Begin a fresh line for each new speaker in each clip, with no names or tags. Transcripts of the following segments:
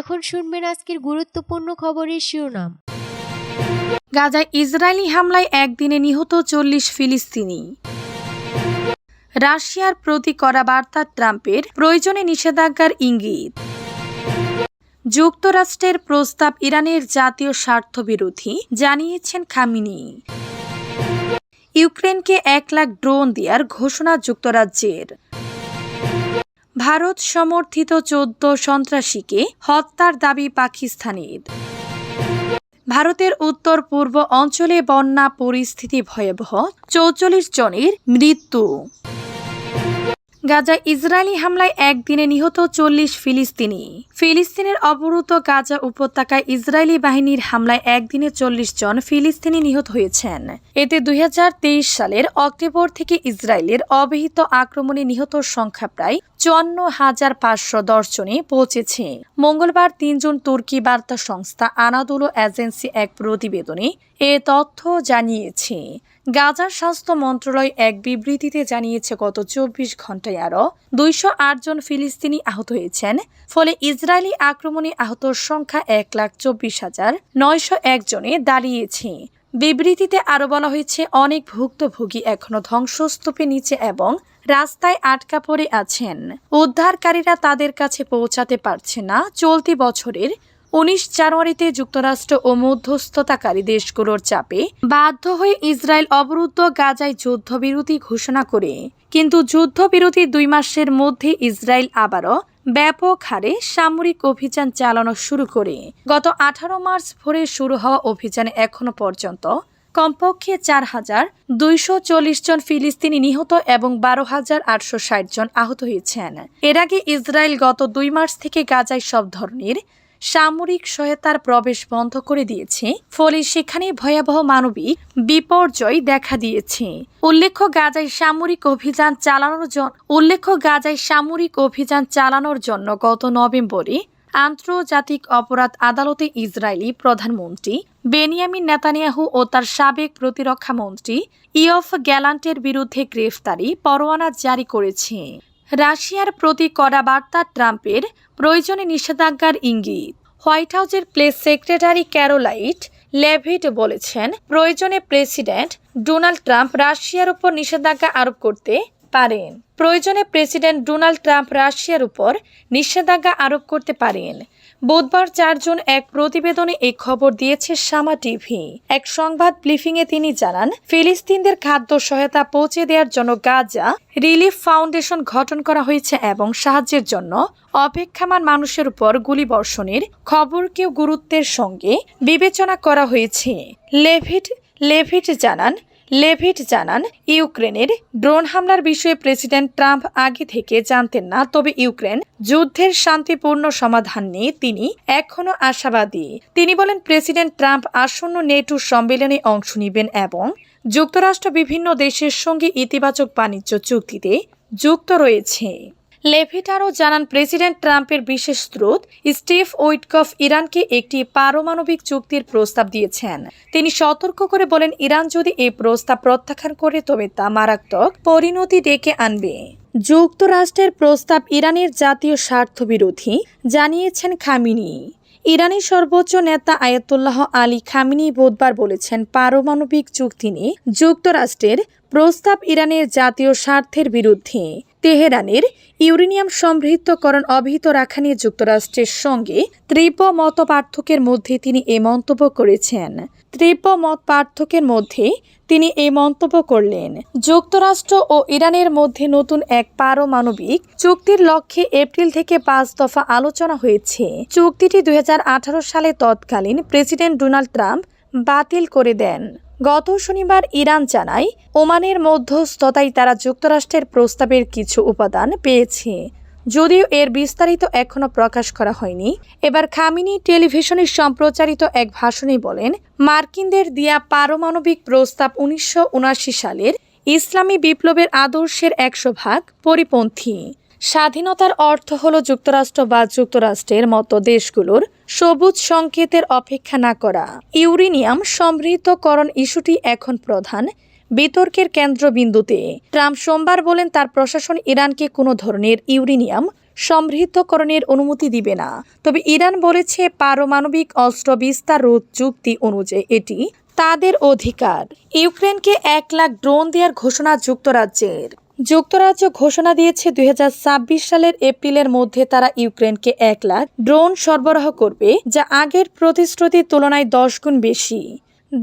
এখন শুনবেন আজকের গুরুত্বপূর্ণ খবরের শিরোনাম গাজায় ইসরায়েলি হামলায় একদিনে নিহত চল্লিশ ফিলিস্তিনি রাশিয়ার প্রতি করা বার্তা ট্রাম্পের প্রয়োজনে নিষেধাজ্ঞার ইঙ্গিত যুক্তরাষ্ট্রের প্রস্তাব ইরানের জাতীয় স্বার্থবিরোধী জানিয়েছেন খামিনি ইউক্রেনকে এক লাখ ড্রোন দেওয়ার ঘোষণা যুক্তরাজ্যের ভারত সমর্থিত চোদ্দ সন্ত্রাসীকে হত্যার দাবি পাকিস্তানের ভারতের উত্তর পূর্ব অঞ্চলে বন্যা পরিস্থিতি ভয়াবহ চৌচল্লিশ জনের মৃত্যু গাজা ইসরায়েলি হামলায় একদিনে নিহত চল্লিশ ফিলিস্তিনি ফিলিস্তিনের অবরুদ্ধ গাজা উপত্যকায় ইসরায়েলি বাহিনীর হামলায় একদিনে চল্লিশ জন ফিলিস্তিনি নিহত হয়েছেন এতে দুই সালের অক্টোবর থেকে ইসরায়েলের অবহিত আক্রমণে নিহত সংখ্যা প্রায় চুয়ান্ন হাজার পাঁচশো দশ জনে পৌঁছেছে মঙ্গলবার তিনজন তুর্কি বার্তা সংস্থা আনাদুলো এজেন্সি এক প্রতিবেদনে এ তথ্য জানিয়েছে গাজার স্বাস্থ্য মন্ত্রণালয় এক বিবৃতিতে জানিয়েছে গত চব্বিশ ঘন্টায় আরও দুইশো জন ফিলিস্তিনি আহত হয়েছেন ফলে ইসরায়েলি আক্রমণে আহতর সংখ্যা এক লাখ চব্বিশ হাজার নয়শো একজনে দাঁড়িয়েছে বিবৃতিতে আরও বলা হয়েছে অনেক ভুক্তভোগী এখনও ধ্বংসস্তূপে নিচে এবং রাস্তায় আটকা পড়ে আছেন উদ্ধারকারীরা তাদের কাছে পৌঁছাতে পারছে না চলতি বছরের উনিশ জানুয়ারিতে যুক্তরাষ্ট্র ও মধ্যস্থতাকারী দেশগুলোর চাপে বাধ্য হয়ে ইসরায়েল অবরুদ্ধ গাজায় যুদ্ধবিরতি ঘোষণা করে কিন্তু যুদ্ধবিরতি দুই মাসের মধ্যে ইসরায়েল আবারও ব্যাপক হারে সামরিক অভিযান চালানো শুরু করে গত আঠারো মার্চ ভোরে শুরু হওয়া অভিযানে এখনও পর্যন্ত কমপক্ষে চার হাজার দুইশো চল্লিশ জন ফিলিস্তিনি নিহত এবং বারো হাজার আটশো ষাট জন আহত হয়েছেন এর আগে ইসরায়েল গত দুই মার্চ থেকে গাজায় সব ধরনের সামরিক সহায়তার প্রবেশ বন্ধ করে দিয়েছে ফলে সেখানে ভয়াবহ মানবিক বিপর্যয় দেখা দিয়েছে উল্লেখ্য গাজায় সামরিক অভিযান চালানোর জন্য উল্লেখ্য গাজায় সামরিক অভিযান চালানোর জন্য গত নভেম্বরে আন্তর্জাতিক অপরাধ আদালতে ইসরায়েলি প্রধানমন্ত্রী বেনিয়ামিন নেতানিয়াহু ও তার সাবেক প্রতিরক্ষা মন্ত্রী ইয়ফ গ্যালান্টের বিরুদ্ধে গ্রেফতারি পরোয়ানা জারি করেছে রাশিয়ার প্রতি কড়া বার্তা ট্রাম্পের প্রয়োজনে নিষেধাজ্ঞার ইঙ্গিত হোয়াইট হাউসের প্রেস সেক্রেটারি ক্যারোলাইট লেভিট বলেছেন প্রয়োজনে প্রেসিডেন্ট ডোনাল্ড ট্রাম্প রাশিয়ার উপর নিষেধাজ্ঞা আরোপ করতে পারেন প্রয়োজনে প্রেসিডেন্ট ডোনাল্ড ট্রাম্প রাশিয়ার উপর নিষেধাজ্ঞা আরোপ করতে পারেন বুধবার চারজন এক প্রতিবেদনে এই খবর দিয়েছে সামা টিভি এক সংবাদ ব্লিফিংয়ে তিনি জানান ফিলিস্তিনদের খাদ্য সহায়তা পৌঁছে দেওয়ার জন্য গাজা রিলিফ ফাউন্ডেশন গঠন করা হয়েছে এবং সাহায্যের জন্য অপেক্ষামান মানুষের উপর গুলিবর্ষণের খবরকেও গুরুত্বের সঙ্গে বিবেচনা করা হয়েছে লেভিট লেভিট জানান লেভিট জানান ইউক্রেনের ড্রোন হামলার বিষয়ে প্রেসিডেন্ট ট্রাম্প আগে থেকে জানতেন না তবে ইউক্রেন যুদ্ধের শান্তিপূর্ণ সমাধান নিয়ে তিনি এখনও আশাবাদী তিনি বলেন প্রেসিডেন্ট ট্রাম্প আসন্ন নেটো সম্মেলনে অংশ নেবেন এবং যুক্তরাষ্ট্র বিভিন্ন দেশের সঙ্গে ইতিবাচক বাণিজ্য চুক্তিতে যুক্ত রয়েছে লেভিটারও জানান প্রেসিডেন্ট ট্রাম্পের বিশেষ স্রোত স্টিভ ওইটকফ ইরানকে একটি পারমাণবিক চুক্তির প্রস্তাব দিয়েছেন তিনি সতর্ক করে বলেন ইরান যদি এই প্রস্তাব প্রত্যাখ্যান করে তবে তা মারাত্মক পরিণতি ডেকে আনবে যুক্তরাষ্ট্রের প্রস্তাব ইরানের জাতীয় স্বার্থবিরোধী জানিয়েছেন খামিনি ইরানের সর্বোচ্চ নেতা আয়াতুল্লাহ আলী খামিনি বুধবার বলেছেন পারমাণবিক চুক্তি নিয়ে যুক্তরাষ্ট্রের প্রস্তাব ইরানের জাতীয় স্বার্থের বিরুদ্ধে তেহরানের ইউরেনিয়াম সমৃদ্ধকরণ অবহিত রাখা নিয়ে যুক্তরাষ্ট্রের সঙ্গে তীব্র মত পার্থক্যের মধ্যে তিনি এ মন্তব্য করেছেন তীব্র মত পার্থক্যের মধ্যে তিনি এই মন্তব্য করলেন যুক্তরাষ্ট্র ও ইরানের মধ্যে নতুন এক পারমাণবিক চুক্তির লক্ষ্যে এপ্রিল থেকে পাঁচ দফা আলোচনা হয়েছে চুক্তিটি দুই সালে তৎকালীন প্রেসিডেন্ট ডোনাল্ড ট্রাম্প বাতিল করে দেন গত শনিবার ইরান জানায় ওমানের মধ্যস্থতায় তারা যুক্তরাষ্ট্রের প্রস্তাবের কিছু উপাদান পেয়েছে যদিও এর বিস্তারিত এখনও প্রকাশ করা হয়নি এবার খামিনি টেলিভিশনে সম্প্রচারিত এক ভাষণে বলেন মার্কিনদের দিয়া পারমাণবিক প্রস্তাব উনিশশো সালের ইসলামী বিপ্লবের আদর্শের একশো ভাগ পরিপন্থী স্বাধীনতার অর্থ হল যুক্তরাষ্ট্র বা যুক্তরাষ্ট্রের মতো দেশগুলোর সবুজ সংকেতের অপেক্ষা না করা ইউরেনিয়াম সমৃদ্ধকরণ ইস্যুটি এখন প্রধান বিতর্কের কেন্দ্রবিন্দুতে ট্রাম্প সোমবার বলেন তার প্রশাসন ইরানকে কোনো ধরনের ইউরেনিয়াম সমৃদ্ধকরণের অনুমতি দিবে না তবে ইরান বলেছে পারমাণবিক অস্ত্র বিস্তার রোধ চুক্তি অনুযায়ী এটি তাদের অধিকার ইউক্রেনকে এক লাখ ড্রোন দেওয়ার ঘোষণা যুক্তরাজ্যের যুক্তরাজ্য ঘোষণা দিয়েছে দুই সালের এপ্রিলের মধ্যে তারা ইউক্রেনকে এক লাখ ড্রোন সরবরাহ করবে যা আগের প্রতিশ্রুতির তুলনায় দশ গুণ বেশি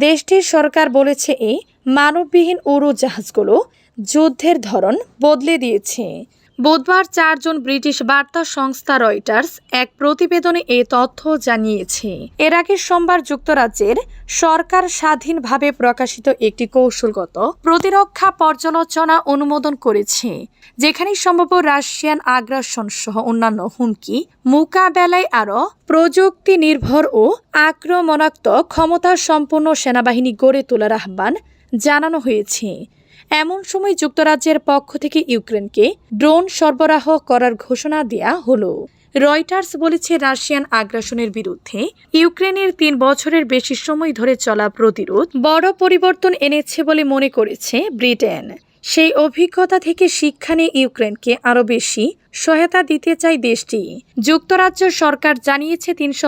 দেশটির সরকার বলেছে এই মানববিহীন উড়োজাহাজগুলো যুদ্ধের ধরন বদলে দিয়েছে বুধবার চারজন ব্রিটিশ বার্তা সংস্থা রয়টার্স এক প্রতিবেদনে এ তথ্য জানিয়েছে এর আগে সোমবার যুক্তরাজ্যের সরকার স্বাধীনভাবে প্রকাশিত একটি কৌশলগত প্রতিরক্ষা পর্যালোচনা অনুমোদন করেছে যেখানে সম্ভাব্য রাশিয়ান আগ্রাসন সহ অন্যান্য হুমকি মোকাবেলায় আরও প্রযুক্তি নির্ভর ও আক্রমণাত্মক ক্ষমতা সম্পন্ন সেনাবাহিনী গড়ে তোলার আহ্বান জানানো হয়েছে এমন সময় যুক্তরাজ্যের পক্ষ থেকে ইউক্রেনকে ড্রোন সরবরাহ করার ঘোষণা দেয়া হলো রয়টার্স বলেছে রাশিয়ান আগ্রাসনের বিরুদ্ধে ইউক্রেনের তিন বছরের বেশি সময় ধরে চলা প্রতিরোধ বড় পরিবর্তন এনেছে বলে মনে করেছে ব্রিটেন সেই অভিজ্ঞতা থেকে শিক্ষা নিয়ে ইউক্রেনকে আরও বেশি সহায়তা দিতে চায় দেশটি যুক্তরাজ্য সরকার জানিয়েছে তিনশো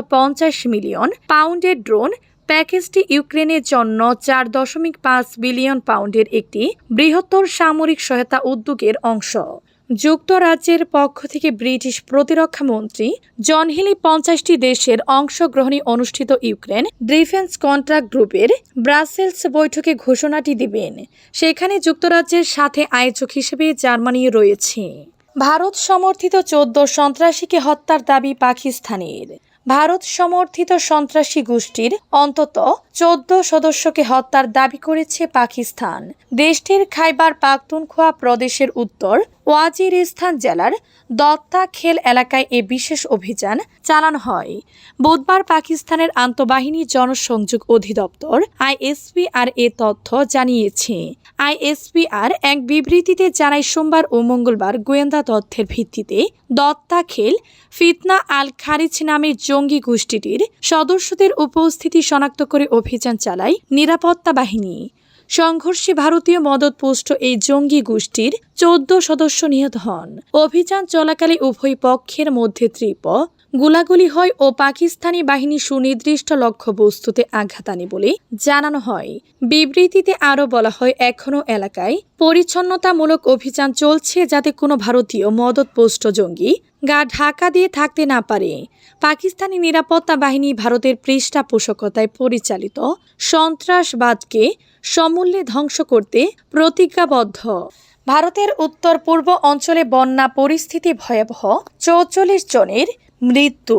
মিলিয়ন পাউন্ডের ড্রোন প্যাকেজটি ইউক্রেনের জন্য চার দশমিক পাঁচ বিলিয়ন পাউন্ডের একটি বৃহত্তর সামরিক সহায়তা উদ্যোগের অংশ যুক্তরাজ্যের পক্ষ থেকে ব্রিটিশ প্রতিরক্ষা মন্ত্রী জনহিলি পঞ্চাশটি দেশের অংশগ্রহণে অনুষ্ঠিত ইউক্রেন ডিফেন্স কন্ট্রাক্ট গ্রুপের ব্রাসেলস বৈঠকে ঘোষণাটি দিবেন সেখানে যুক্তরাজ্যের সাথে আয়োজক হিসেবে জার্মানি রয়েছে ভারত সমর্থিত চোদ্দ সন্ত্রাসীকে হত্যার দাবি পাকিস্তানের ভারত সমর্থিত সন্ত্রাসী গোষ্ঠীর অন্তত চোদ্দ সদস্যকে হত্যার দাবি করেছে পাকিস্তান দেশটির খাইবার পাখতুনখোয়া প্রদেশের উত্তর ওয়াজিরিস্তান জেলার দত্তা খেল এলাকায় এ বিশেষ অভিযান চালানো হয় বুধবার পাকিস্তানের আন্তঃবাহিনী জনসংযোগ অধিদপ্তর আইএসপিআর এ তথ্য জানিয়েছে আইএসপিআর এক বিবৃতিতে জানায় সোমবার ও মঙ্গলবার গোয়েন্দা তথ্যের ভিত্তিতে দত্তা খেল ফিতনা আল খারিজ নামের জঙ্গি গোষ্ঠীটির সদস্যদের উপস্থিতি শনাক্ত করে অভিযান চালায় নিরাপত্তা বাহিনী সংঘর্ষে ভারতীয় মদতপুষ্ট এই জঙ্গি গোষ্ঠীর চোদ্দ সদস্য নিহত হন অভিযান চলাকালে উভয় পক্ষের মধ্যে ত্রিপ গোলাগুলি হয় ও পাকিস্তানি বাহিনী সুনির্দিষ্ট লক্ষ্যবস্তুতে আঘাত আনে বলে জানানো হয় বিবৃতিতে আরও বলা হয় এখনও এলাকায় পরিচ্ছন্নতামূলক অভিযান চলছে যাতে কোনো ভারতীয় মদতপোষ্ট জঙ্গি গা ঢাকা দিয়ে থাকতে না পারে পাকিস্তানি নিরাপত্তা বাহিনী ভারতের পৃষ্ঠপোষকতায় পরিচালিত সন্ত্রাসবাদকে সমূল্যে ধ্বংস করতে প্রতিজ্ঞাবদ্ধ ভারতের উত্তর পূর্ব অঞ্চলে বন্যা পরিস্থিতি ভয়াবহ চৌচল্লিশ জনের মৃত্যু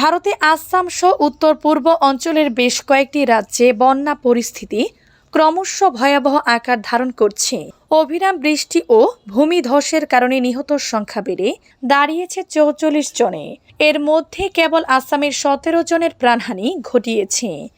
ভারতে আসাম সহ উত্তর পূর্ব অঞ্চলের বেশ কয়েকটি রাজ্যে বন্যা পরিস্থিতি ক্রমশ ভয়াবহ আকার ধারণ করছে অভিরাম বৃষ্টি ও ভূমিধসের কারণে নিহত সংখ্যা বেড়ে দাঁড়িয়েছে চৌচল্লিশ জনে এর মধ্যে কেবল আসামের সতেরো জনের প্রাণহানি ঘটিয়েছে